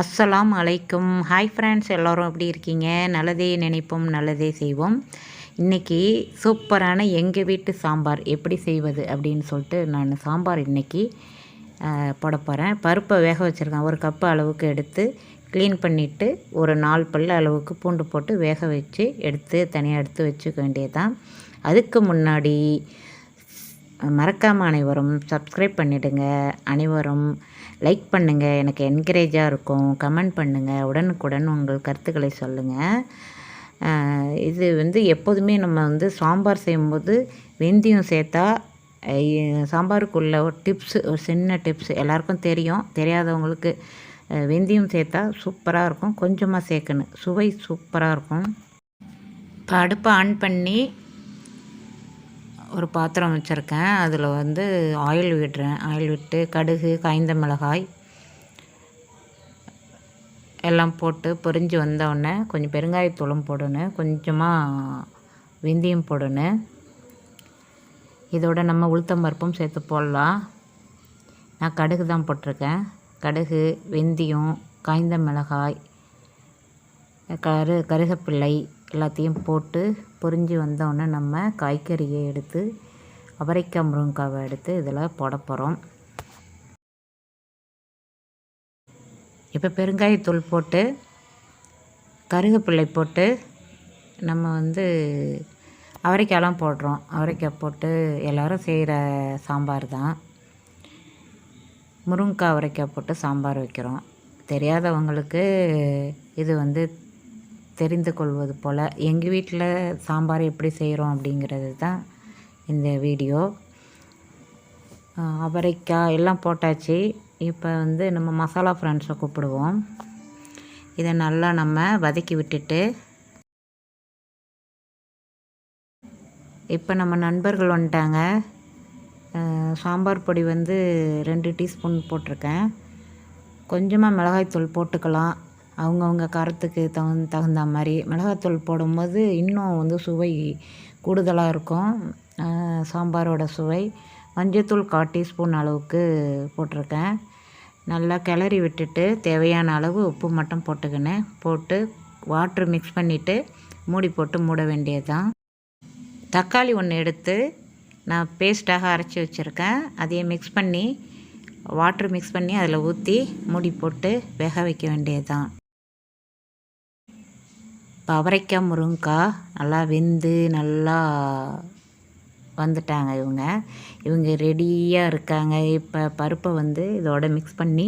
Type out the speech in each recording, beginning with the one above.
அஸ்ஸலாம் அலைக்கும். Hi friends எல்லோரும் எப்படி இருக்கீங்க? நல்லதே நினைப்போம் நல்லதே செய்வோம். இன்றைக்கி சூப்பரான எங்கள் வீட்டு சாம்பார் எப்படி செய்வது அப்படின்னு சொல்லிட்டு நான் சாம்பார் இன்றைக்கி போட போகிறேன் பருப்பை வேக வச்சுருக்கேன். ஒரு கப்பு அளவுக்கு எடுத்து க்ளீன் பண்ணிவிட்டு ஒரு நாலு பல் அளவுக்கு பூண்டு போட்டு வேக வச்சு எடுத்து தனியாக எடுத்து வச்சுக்க வேண்டியதுதான். அதுக்கு முன்னாடி மறக்காமல் அனைவரும் சப்ஸ்கிரைப் பண்ணிவிடுங்க அனைவரும் லைக் பண்ணுங்கள் எனக்கு என்கரேஜாக இருக்கும். கமெண்ட் பண்ணுங்கள் உடனுக்குடன் உங்கள் கருத்துக்களை சொல்லுங்கள் இது வந்து எப்போதுமே நம்ம வந்து சாம்பார் செய்யும்போது வெந்தயம் சேர்த்தா சாம்பாருக்குள்ள ஒரு டிப்ஸு ஒரு சின்ன டிப்ஸ் எல்லாருக்கும் தெரியும். தெரியாதவங்களுக்கு வெந்தயம் சேர்த்தா சூப்பராக இருக்கும். கொஞ்சமாக சேர்க்கணும். சுவை சூப்பராக இருக்கும். இப்போ அடுப்பை ஆன் பண்ணி ஒரு பாத்திரம் வச்சுருக்கேன். அதில் வந்து ஆயில் விடுறேன். ஆயில் விட்டு கடுகு காய்ந்த மிளகாய் எல்லாம் போட்டு பொரிஞ்சு வந்தவுடனே கொஞ்சம் பெருங்காயத்தூளும் போடணும். கொஞ்சமாக வெந்தயம் போடணும். இதோட நம்ம உளுத்தம் பருப்பும் சேர்த்து போடலாம். நான் கடுகு தான் போட்டிருக்கேன். கடுகு வெந்தயம் காய்ந்த மிளகாய் கரு கருகப்பிள்ளை எல்லாத்தையும் போட்டு பொரிஞ்சு வந்தோடனே நம்ம காய்கறியை எடுத்து அவரைக்காய் முருங்கைக்காவை எடுத்து இதில் போட போகிறோம். இப்போ பெருங்காயத்தூள் போட்டு கருகப்பிள்ளை போட்டு நம்ம வந்து அவரைக்காயெலாம் போடுறோம். அவரைக்காய் போட்டு எல்லோரும் செய்கிற சாம்பார் தான். முருங்கைக்காய் அவரைக்காய் போட்டு சாம்பார் வைக்கிறோம். தெரியாதவங்களுக்கு இது வந்து தெரிந்து கொள்வது போல் எங்கள் வீட்டில் சாம்பார் எப்படி செய்கிறோம் அப்படிங்கிறது தான் இந்த வீடியோ. அவரைக்காய் எல்லாம் போட்டாச்சு. இப்போ வந்து நம்ம மசாலா ஃப்ரெண்ட்ஸை கூப்பிடுவோம். இதை நல்லா நம்ம வதக்கி விட்டுட்டு இப்போ நம்ம நண்பர்கள் வந்துட்டாங்க. சாம்பார் பொடி வந்து ரெண்டு டீஸ்பூன் போட்டிருக்கேன். கொஞ்சமாக மிளகாய்த்தூள் போட்டுக்கலாம். அவங்கவுங்க காரத்துக்கு தகுந் தகுந்த மாதிரி. மிளகாத்தூள் போடும்போது இன்னும் வந்து சுவை கூடுதலாக இருக்கும். சாம்பாரோட சுவை. மஞ்சத்தூள் கால் டீஸ்பூன் அளவுக்கு போட்டிருக்கேன். நல்லா கிளறி விட்டுட்டு தேவையான அளவு உப்பு மட்டும் போட்டுக்கினேன். போட்டு வாட்ரு மிக்ஸ் பண்ணிவிட்டு மூடி போட்டு மூட வேண்டியது தான் தக்காளி ஒன்று எடுத்து நான் பேஸ்ட்டாக அரைச்சி வச்சுருக்கேன். அதையே மிக்ஸ் பண்ணி வாட்ரு மிக்ஸ் பண்ணி அதில் ஊற்றி மூடி போட்டு வேக வைக்க வேண்டியது தான் இப்போ அவரைக்காய் முருங்கக்காய் நல்லா வெந்து நல்லா வந்துட்டாங்க இவங்க. இவங்க ரெடியாக இருக்காங்க. இப்போ பருப்பை வந்து இதோட மிக்ஸ் பண்ணி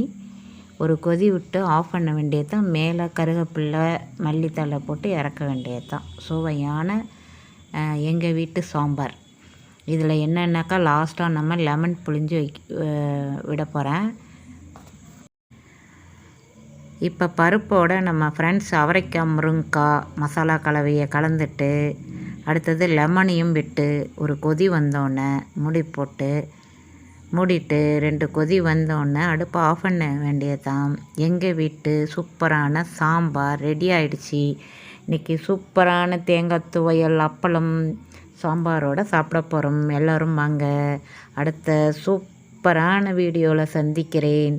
ஒரு கொதி விட்டு ஆஃப் பண்ண வேண்டியது தான் மேலே கருகப்பில்லை மல்லித்தலை போட்டு இறக்க வேண்டியது தான் சுவையான எங்கள் வீட்டு சாம்பார். இதில் என்னென்னாக்கா லாஸ்ட்டாக நம்ம லெமன் புழிஞ்சு வை விட போகிறேன் இப்போ பருப்போடு நம்ம ஃப்ரெண்ட்ஸ் அவரைக்காய் முருங்கைக்காய் மசாலா கலவையை கலந்துட்டு அடுத்தது லெமனையும் விட்டு ஒரு கொதி வந்தோடனே மூடி போட்டு மூடிட்டு ரெண்டு கொதி வந்தோடனே அடுப்பை ஆஃப் பண்ண வேண்டியதான் எங்கள் வீட்டு சூப்பரான சாம்பார் ரெடி ஆயிடுச்சு. இன்றைக்கி சூப்பரான தேங்காய் துவையல் அப்பளம் சாம்பாரோடு சாப்பிட போகிறோம் எல்லோரும் வாங்க. அடுத்த சூப்பரான வீடியோவில் சந்திக்கிறேன்.